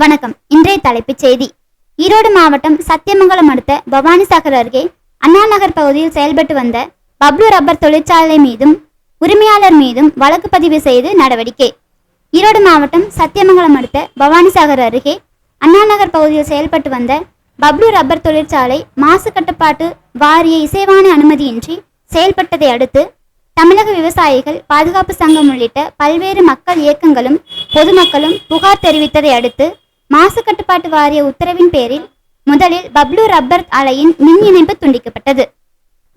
வணக்கம். இன்றைய தலைப்புச் செய்தி. ஈரோடு மாவட்டம் சத்தியமங்கலம் அடுத்த பவானிசாகர் அருகே அண்ணா நகர் பகுதியில் செயல்பட்டு வந்த பப்ளு ரப்பர் தொழிற்சாலை மீதும் உரிமையாளர் மீதும் வழக்கு பதிவு செய்து நடவடிக்கை. ஈரோடு மாவட்டம் சத்தியமங்கலம் அடுத்த பவானிசாகர் அருகே அண்ணா நகர் பகுதியில் செயல்பட்டு வந்த பப்ளு ரப்பர் தொழிற்சாலை மாசு கட்டுப்பாட்டு வாரிய இசைவான அனுமதியின்றி செயல்பட்டதை அடுத்து தமிழக விவசாயிகள் பாதுகாப்பு சங்கம் உள்ளிட்ட பல்வேறு மக்கள் இயக்கங்களும் பொதுமக்களும் புகார் தெரிவித்ததை அடுத்து மாசு கட்டுப்பாட்டு வாரிய உத்தரவின் பேரில் முதலில் பப்ளு ரப்பர் ஆலையின் மின் இணைப்பு துண்டிக்கப்பட்டது.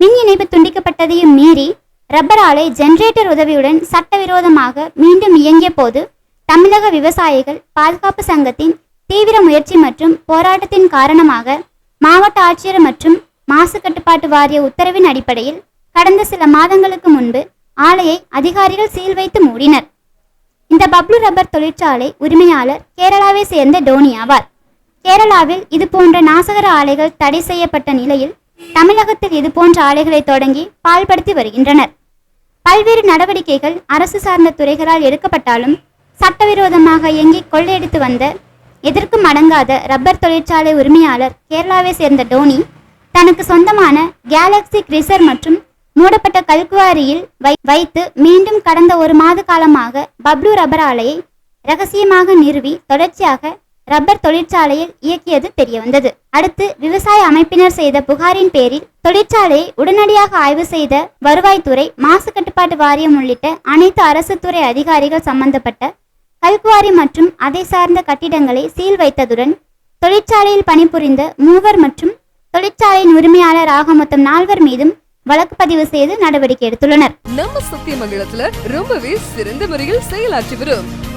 மின் இணைப்பு துண்டிக்கப்பட்டதையும் மீறி ரப்பர் ஆலை ஜெனரேட்டர் உதவியுடன் சட்டவிரோதமாக மீண்டும் இயங்கிய போது தமிழக விவசாயிகள் பாதுகாப்பு சங்கத்தின் தீவிர முயற்சி மற்றும் போராட்டத்தின் காரணமாக மாவட்ட ஆட்சியர் மற்றும் மாசு கட்டுப்பாட்டு வாரிய உத்தரவின் அடிப்படையில் கடந்த சில மாதங்களுக்கு முன்பு ஆலையை அதிகாரிகள் சீல் வைத்து மூடினர். பப்ளு ரப்பர் தொழிற்சாலை உரிமையாளர் கேரளாவை சேர்ந்த டோனி ஆவார். கேரளாவில் இது போன்ற நாசகர ஆலைகள் தடை செய்யப்பட்ட நிலையில் தமிழகத்தில் இது போன்ற ஆலைகளை தொடங்கி பால்படுத்தி வருகின்றனர். பல்வேறு நடவடிக்கைகள் அரசு சார்ந்த துறைகளால் எடுக்கப்பட்டாலும் சட்டவிரோதமாக இயங்கி கொள்ளையடித்து வந்த எதற்கும் அடங்காத ரப்பர் தொழிற்சாலை உரிமையாளர் கேரளாவை சேர்ந்த டோனி தனக்கு சொந்தமான கேலக்ஸி கிரிசர் மற்றும் மூடப்பட்ட கல்குவாரியில் வை வைத்து மீண்டும் கடந்த ஒரு மாத காலமாக பப்ளு ரப்பர் ஆலையை ரகசியமாக நிறுவி தொடர்ச்சியாக ரப்பர் தொழிற்சாலையில் இயக்கியது தெரியவந்தது. அடுத்து விவசாய அமைப்பினர் செய்த புகாரின் பேரில் தொழிற்சாலையை உடனடியாக ஆய்வு செய்த வருவாய்த்துறை மாசு கட்டுப்பாட்டு வாரியம் உள்ளிட்ட அனைத்து அரசு துறை அதிகாரிகள் சம்பந்தப்பட்ட கல்குவாரி மற்றும் அதை சார்ந்த கட்டிடங்களை சீல் வைத்ததுடன் தொழிற்சாலையில் பணிபுரிந்த மூவர் மற்றும் தொழிற்சாலையின் உரிமையாளர் ஆக மொத்தம் நால்வர் மீதும் வழக்கு பதிவு செய்து நடவடிக்கை எடுத்துள்ளனர். நம்ம சத்தியமங்கலத்துல ரொம்பவே சிறந்த முறையில் செயலாற்றி வரும்.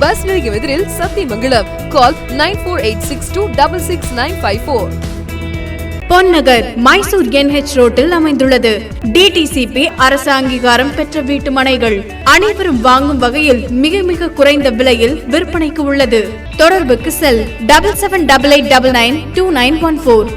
bus நிலையம் எதிரில் Sathyamangalam. Call nine four eight six two double six nine five four Ponnagar Mysore NH ரோட்டில் அமைந்துள்ளது. டிடிசிபி அரசு அங்கீகாரம் பெற்ற வீட்டு மனைகள். அனைவரும் வாங்கும் வகையில் மிக மிக குறைந்த விலையில் விற்பனைக்கு உள்ளது. தொடர்புக்கு cell double seven double eight double nine two nine one four